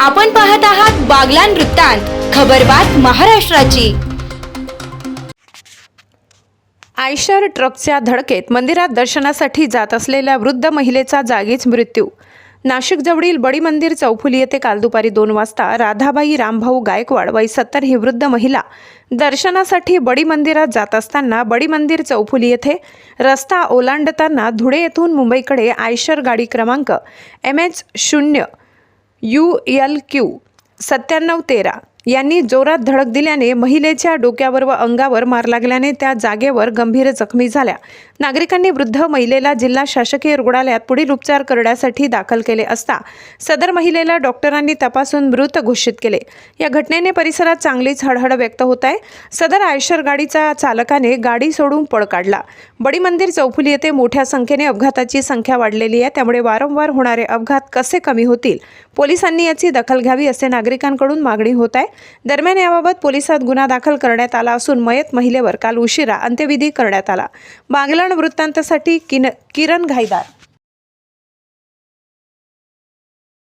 आपण पाहत आहात बागलान वृत्तांत खबरबात महाराष्ट्राची. आयशर ट्रकच्या धडकेत मंदिरात दर्शनासाठी जात असलेल्या वृद्ध महिलेचा जागीच मृत्यू. नाशिकजवळील बडी मंदिर चौफुली येथे काल दुपारी दोन वाजता राधाबाई रामभाऊ गायकवाड वय सत्तर ही वृद्ध महिला दर्शनासाठी बडी मंदिरात जात असताना बडी मंदिर चौफुली येथे रस्ता ओलांडताना धुळे येथून मुंबईकडे आयशर गाडी क्रमांक एम एच शून्य यू एल क्यू सत्त्याण्णव तेरा. यांनी जोरात धडक दिल्याने महिलेच्या डोक्यावर व अंगावर मार लागल्याने त्या जागेवर गंभीर जखमी झाल्या. नागरिकांनी वृद्ध महिलेला जिल्हा शासकीय रुग्णालयात पुढील उपचार करण्यासाठी दाखल केले असता सदर महिलेला डॉक्टरांनी तपासून मृत घोषित केले. या घटनेने परिसरात चांगलीच हळहळ व्यक्त होत आहे. सदर आयशर गाडीचा चालकाने गाडी सोडून पळ काढला. बडी मंदिर चौफुली येथे मोठ्या संख्येने अपघाताची संख्या वाढलेली आहे. त्यामुळे वारंवार होणारे अपघात कसे कमी होतील? पोलिसांनी याची दखल घ्यावी असे नागरिकांकडून मागणी होत आहे. दरम्यान याबाबत पोलिसात गुन्हा दाखल करण्यात आला असून मयत महिलेवर काल उशिरा अंत्यविधी करण्यात आला. बागलाण वृत्तांतासाठी किन किरण घाईदार.